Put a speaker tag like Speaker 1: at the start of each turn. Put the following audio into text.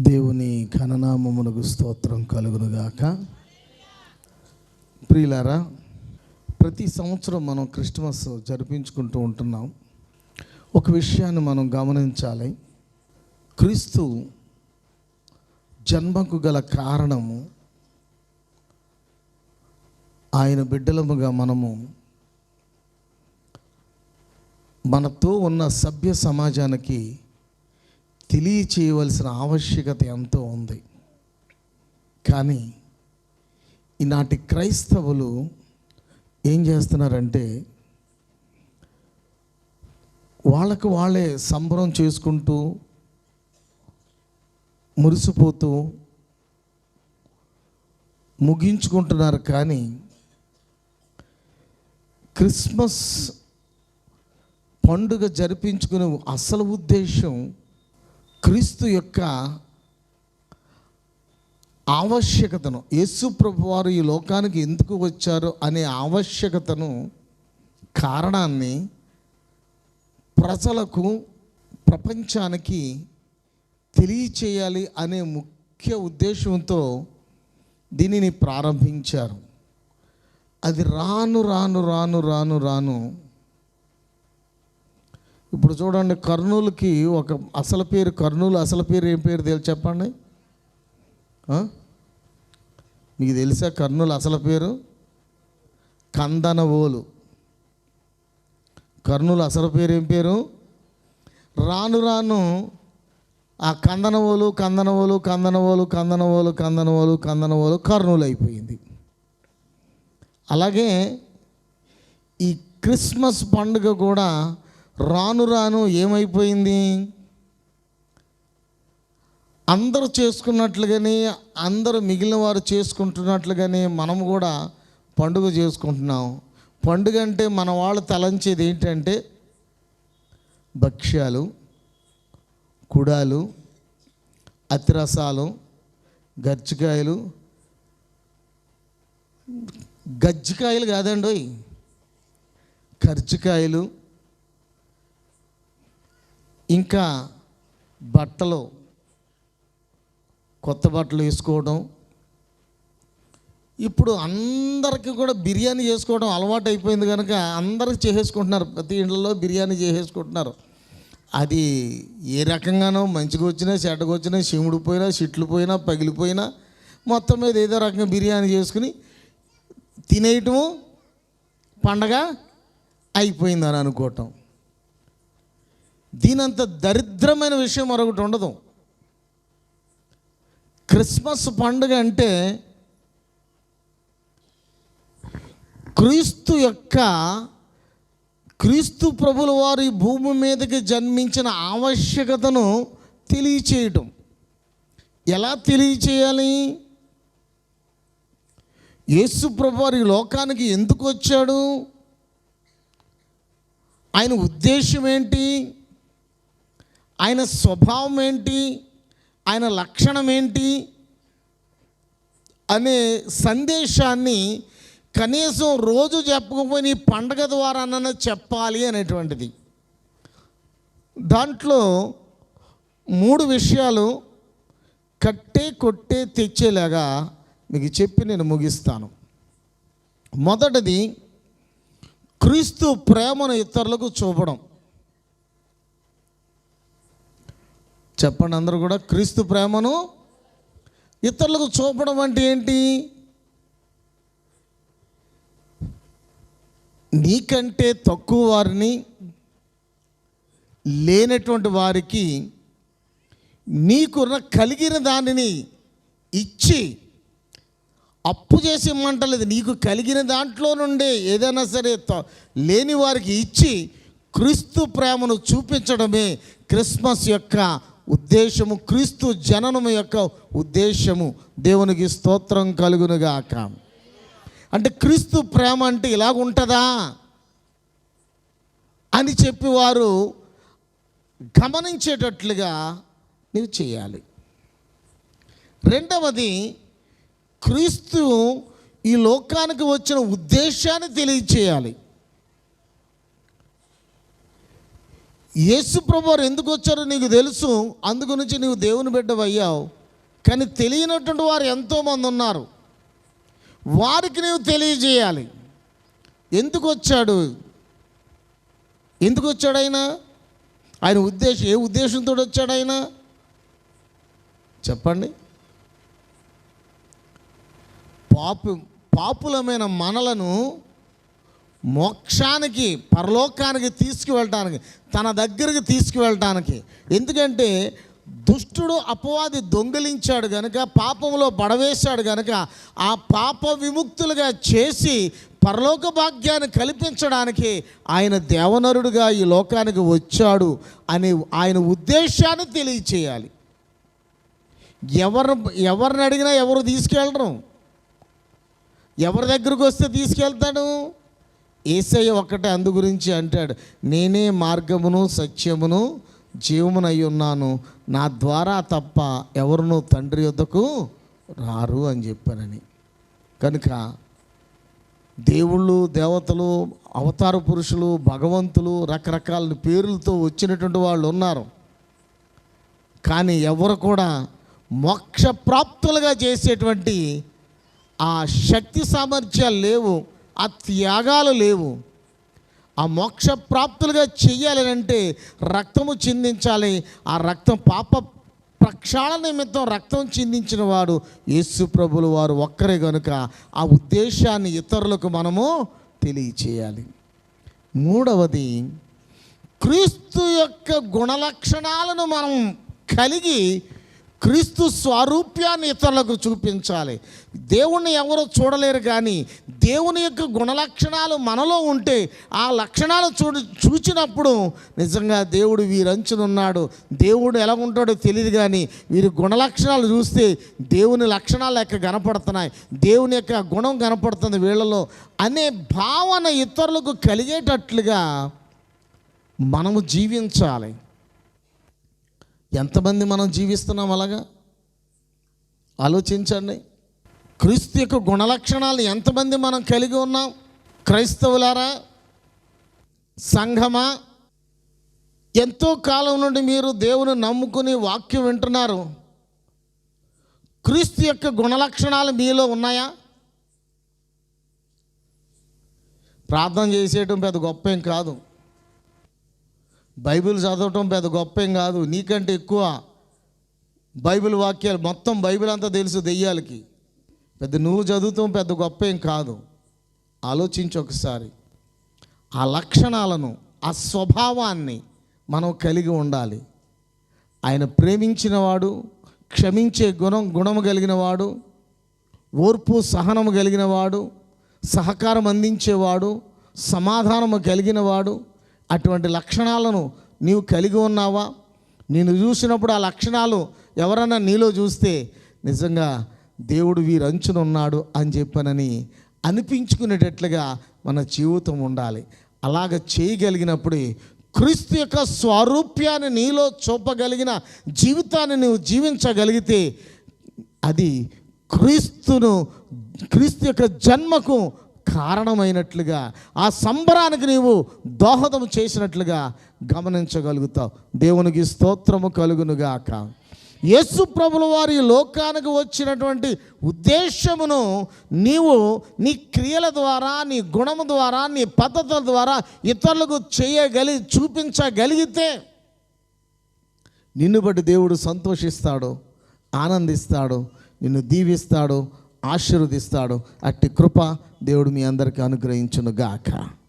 Speaker 1: దేవుని ఘననామమునకు స్తోత్రం కలుగునుగాక. ప్రియులారా ప్రతి సంవత్సరం మనం క్రిస్మస్ జరిపించుకుంటూ ఉంటున్నాం. ఒక విషయాన్ని మనం గమనించాలి. క్రీస్తు జన్మకు గల కారణము ఆయన బిడ్డలముగా మనము మనతో ఉన్న సభ్య సమాజానికి తెలియచేయవలసిన ఆవశ్యకత ఎంతో ఉంది. కానీ ఈనాటి క్రైస్తవులు ఏం చేస్తున్నారంటే వాళ్ళకు వాళ్ళే సంబరం చేసుకుంటూ మురిసిపోతూ ముగించుకుంటున్నారు. కానీ క్రిస్మస్ పండుగ జరిపించుకునే అసలు ఉద్దేశం క్రీస్తు యొక్క ఆవశ్యకతను యేసు ప్రభు వారు ఈ లోకానికి ఎందుకు వచ్చారు అనే ఆవశ్యకతను కారణాన్ని ప్రజలకు ప్రపంచానికి తెలియచేయాలి అనే ముఖ్య ఉద్దేశంతో దీనిని ప్రారంభించారు. అది రాను రాను రాను రాను రాను ఇప్పుడు చూడండి కర్నూలుకి ఒక అసలు పేరు కర్నూలు అసలు పేరు ఏం పేరు తెలుసు చెప్పండి? మీకు తెలుసా కర్నూలు అసలు పేరు? కందనవోలు. కర్నూలు అసలు పేరు ఏం పేరు? రాను రాను ఆ కందనవోలు కందనవోలు కందనవోలు కందనవోలు కందనవోలు కందనవోలు కర్నూలు అయిపోయింది. అలాగే ఈ క్రిస్మస్ పండుగ కూడా రాను రాను ఏమైపోయింది? అందరూ చేసుకున్నట్లుగానే అందరూ మిగిలిన వారు చేసుకుంటున్నట్లుగానే మనం కూడా పండుగ చేసుకుంటున్నాం. పండుగ అంటే మన వాళ్ళు తలంచేది ఏంటంటే భక్ష్యాలు కుడాలు అతిరసాలు గజ్జికాయలు. గజ్జికాయలు కాదండి కర్జికాయలు ఇంకా బట్టలు కొత్త బట్టలు వేసుకోవడం. ఇప్పుడు అందరికీ కూడా బిర్యానీ చేసుకోవడం అలవాటు అయిపోయింది కనుక అందరికి చేసేసుకుంటున్నారు. ప్రతి ఇంట్లో బిర్యానీ చేసేసుకుంటున్నారు. అది ఏ రకంగానో మంచిగా వచ్చినా చెడ్డకు వచ్చినా శివుడు పోయినా చెట్లు పోయినా పగిలిపోయినా మొత్తం మీద ఏదో రకంగా బిర్యానీ చేసుకుని తినేయటము పండగ అయిపోయిందని అనుకోవటం. దీనంత దరిద్రమైన విషయం మరొకటి ఉండదు. క్రిస్మస్ పండుగ అంటే క్రీస్తు యొక్క క్రీస్తు ప్రభుల వారి భూమి మీదకి జన్మించిన ఆవశ్యకతను తెలియచేయటం. ఎలా తెలియచేయాలి? యేసు ప్రభు వారి లోకానికి ఎందుకు వచ్చాడు? ఆయన ఉద్దేశం ఏంటి? ఆయన స్వభావం ఏంటి? ఆయన లక్షణం ఏంటి? అనే సందేశాన్ని కనీసం రోజు చెప్పకపోయిన ఈ పండగ ద్వారా అన్న చెప్పాలి అనేటువంటిది. దాంట్లో మూడు విషయాలు కట్టే కొట్టే తెచ్చేలాగా మీకు చెప్పి నేను ముగిస్తాను. మొదటిది క్రీస్తు ప్రేమను ఇతరులకు చూపడం. చెప్పండి అందరూ కూడా క్రీస్తు ప్రేమను ఇతరులకు చూపడం అంటే ఏంటి? నీకంటే తక్కువ వారిని లేనటువంటి వారికి నీకున్న కలిగిన దానిని ఇచ్చి అప్పు చేసి ఇమ్మంటలేదు. నీకు కలిగిన దాంట్లో నుండే ఏదైనా సరే త- లేని వారికి ఇచ్చి క్రీస్తు ప్రేమను చూపించడమే క్రిస్మస్ యొక్క ఉద్దేశము క్రీస్తు జననము యొక్క ఉద్దేశము. దేవునికి స్తోత్రం కలుగునుగాక. అంటే క్రీస్తు ప్రేమ అంటే ఇలాగ ఉంటుందా? అని చెప్పి వారు గమనించేటట్లుగా నీవు చేయాలి. రెండవది క్రీస్తు ఈ లోకానికి వచ్చిన ఉద్దేశాన్ని తెలియచేయాలి. యేసు ప్రభువారు ఎందుకు వచ్చారో నీకు తెలుసు. అందుగురించి నుంచి నీవు దేవుని బిడ్డవయ్యావు కానీ తెలియనటువంటి వారు ఎంతోమంది ఉన్నారు. వారికి నీవు తెలియజేయాలి. ఎందుకు వచ్చాడు? ఎందుకు వచ్చాడు ఆయన? ఆయన ఉద్దేశం ఏ ఉద్దేశంతో వచ్చాడు ఆయన? చెప్పండి. పాపు పాపులమైన మనలను మోక్షానికి పరలోకానికి తీసుకువెళ్ళటానికి తన దగ్గరికి తీసుకువెళ్ళటానికి. ఎందుకంటే దుష్టుడు అపవాది దొంగిలించాడు గనుక పాపంలో పడవేశాడు గనుక ఆ పాప విముక్తులుగా చేసి పరలోక భాగ్యాన్ని కల్పించడానికి ఆయన దేవనరుడుగా ఈ లోకానికి వచ్చాడు అని ఆయన ఉద్దేశాన్ని తెలియచేయాలి. ఎవరు ఎవరిని అడిగినా ఎవరు తీసుకెళ్ళరు? ఎవరి దగ్గరకు వస్తే తీసుకెళ్తాడు? ఏసయ్య ఒక్కటే అందు గురించి అంటాడు నేనే మార్గమును సత్యమును జీవమునై ఉన్నాను. నా ద్వారా తప్ప ఎవరును తండ్రి యొద్దకు రారు అని చెప్పానని కనుక దేవుళ్ళు దేవతలు అవతార పురుషులు భగవంతులు రకరకాల పేర్లతో వచ్చినటువంటి వాళ్ళు ఉన్నారు. కానీ ఎవరు కూడా మోక్ష ప్రాప్తులుగా చేసేటువంటి ఆ శక్తి సామర్థ్యాలు లేవు. ఆ త్యాగాలు లేవు. ఆ మోక్ష ప్రాప్తులుగా చెయ్యాలి అంటే రక్తము చిందించాలి. ఆ రక్తం పాప ప్రక్షాళన నిమిత్తం రక్తం చిందించిన వాడు యేసు ప్రభులు వారు ఒక్కరే కనుక ఆ ఉద్దేశాన్ని ఇతరులకు మనము తెలియచేయాలి. మూడవది క్రీస్తు యొక్క గుణలక్షణాలను మనం కలిగి క్రీస్తు స్వరూప్యాన్ని ఇతరులకు చూపించాలి. దేవుణ్ణి ఎవరో చూడలేరు కానీ దేవుని యొక్క గుణలక్షణాలు మనలో ఉంటే ఆ లక్షణాలు చూడు చూచినప్పుడు నిజంగా దేవుడు వీరంచునున్నాడు. దేవుడు ఎలా ఉంటాడో తెలియదు కానీ వీరి గుణలక్షణాలు చూస్తే దేవుని లక్షణాలు లెక్క కనపడుతున్నాయి. దేవుని యొక్క గుణం కనపడుతుంది వీళ్ళలో అనే భావన ఇతరులకు కలిగేటట్లుగా మనము జీవించాలి. ఎంతమంది మనం జీవిస్తున్నాం అలాగా? ఆలోచించండి. క్రీస్తు యొక్క గుణలక్షణాలు ఎంతమంది మనం కలిగి ఉన్నాం? క్రైస్తవులారా? సంఘమా? ఎంతో కాలం నుండి మీరు దేవుని నమ్ముకుని వాక్యం వింటున్నారు. క్రీస్తు యొక్క గుణలక్షణాలు మీలో ఉన్నాయా? ప్రార్థన చేసేయటం పెద్ద గొప్ప ఏం కాదు. బైబిల్ చదవటం పెద్ద గొప్పం కాదు. నీకంటే ఎక్కువ బైబిల్ వాక్యాలు మొత్తం బైబిల్ అంతా తెలుసు దెయ్యాలకి. పెద్ద నువ్వు చదువుతాం పెద్ద గొప్ప ఏం కాదు. ఆలోచించి ఒకసారి. ఆ లక్షణాలను ఆ స్వభావాన్ని మనం కలిగి ఉండాలి. ఆయన ప్రేమించినవాడు క్షమించే గుణం గుణము కలిగిన వాడు ఓర్పు సహనము కలిగిన వాడు సహకారం అందించేవాడు సమాధానము కలిగిన వాడు అటువంటి లక్షణాలను నీవు కలిగి ఉన్నావా? నేను చూసినప్పుడు ఆ లక్షణాలు ఎవరన్నా నీలో చూస్తే నిజంగా దేవుడు వీరంచునున్నాడు అని చెప్పనని అనిపించుకునేటట్లుగా మన జీవితం ఉండాలి. అలాగ చేయగలిగినప్పుడే క్రీస్తు యొక్క స్వారూప్యాన్ని నీలో చూపగలిగిన జీవితాన్ని నువ్వు జీవించగలిగితే అది క్రీస్తును క్రీస్తు యొక్క జన్మకు కారణమైనట్లుగా ఆ సంబరానికి నీవు దోహదం చేసినట్లుగా గమనించగలుగుతావు. దేవునికి స్తోత్రము కలుగునుగాక యేసు ప్రభుల వారి లోకానికి వచ్చినటువంటి ఉద్దేశమును నీవు నీ క్రియల ద్వారా నీ గుణము ద్వారా నీ పద్ధతుల ద్వారా ఇతరులకు చేయగలి చూపించగలిగితే నిన్ను బట్టి దేవుడు సంతోషిస్తాడు ఆనందిస్తాడు నిన్ను దీవిస్తాడు ఆశీర్వదిస్తాడు. అట్టి కృప దేవుడు మీ అందరికీ అనుగ్రహించునుగాక.